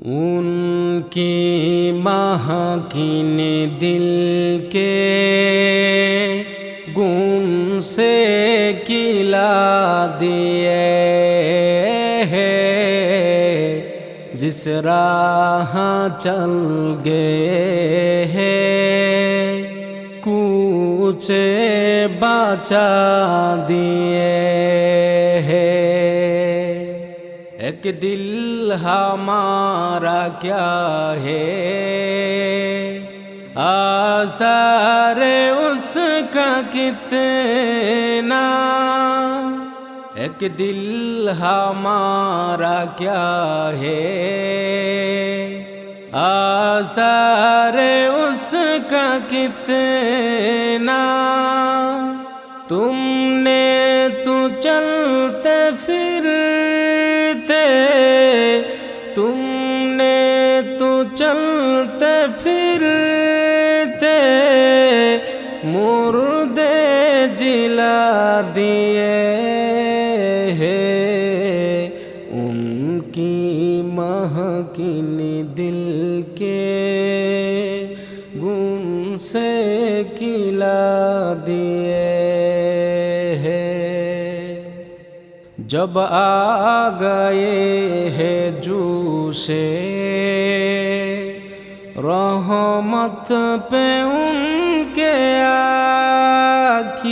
ان کی مہکین دل کے گن سے کلا دیے ہے جس راہ چل گئے ہے کوچے بچا دیے ہے ایک دل ہمارا کیا ہے؟ آثار اس کا کتنا؟ ایک دل ہمارا کیا ہے؟ آثار اس کا کتنا؟ تم نے تو چلتے پھرتے چلتے پھرتے مردے جلا دیے ہیں۔ ان کی مہکن دل کے گن سے کلا دیے ہیں۔ جب آ گئے ہے جوشے رحمت پہ ان کے آکی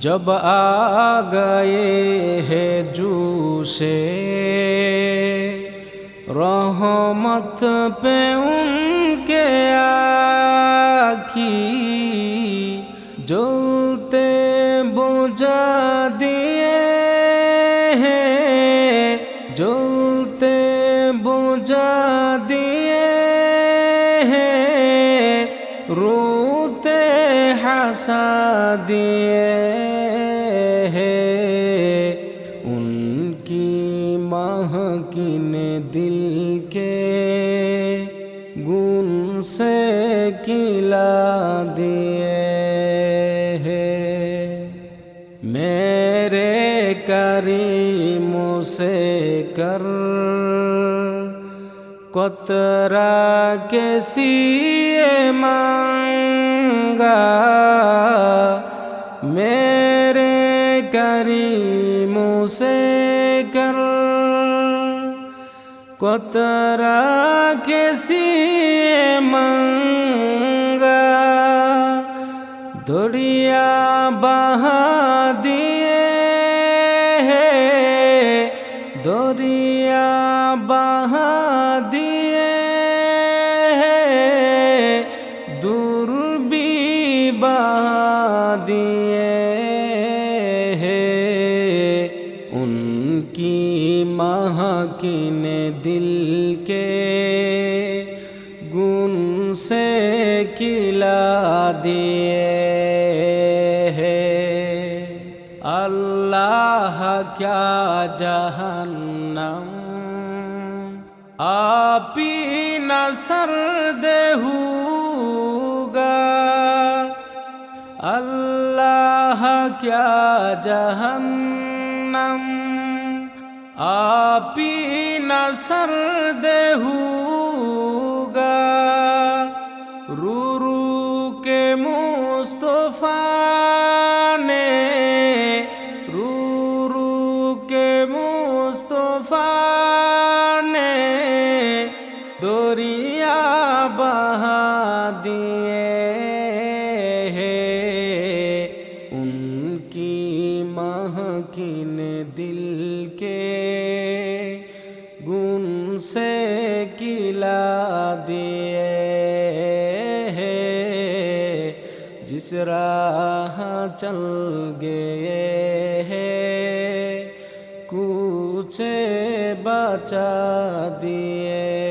جب آ گئے ہے جوشے رحمت پہ ان کے آکی جلتے بجا دیے ہیں، جلتے بجا دیے ہنسا دیے ہیں ان کی مہکن دل کے گن سے کلا دیے ہیں میرے کریم سے کر کترا کے سیے مانگا۔ میرے کریم سے کر کترا کے سیے مانگا دڑیا بہا دیے دیے ہے۔ ان کی مہکن دل کے گن سے کلا دیے ہے۔ اللہ کیا جہنم، آپ ہی نہ سرد ہوگا اللہ کیا جہنم؟ آپ ہی نہ دے ہوگا۔ رو رو کے مصطفیٰ نے ان کی مہکن دل کے گن سے کلا دیے ہیں جس راہ چل گئے ہیں کوچے بچا دیے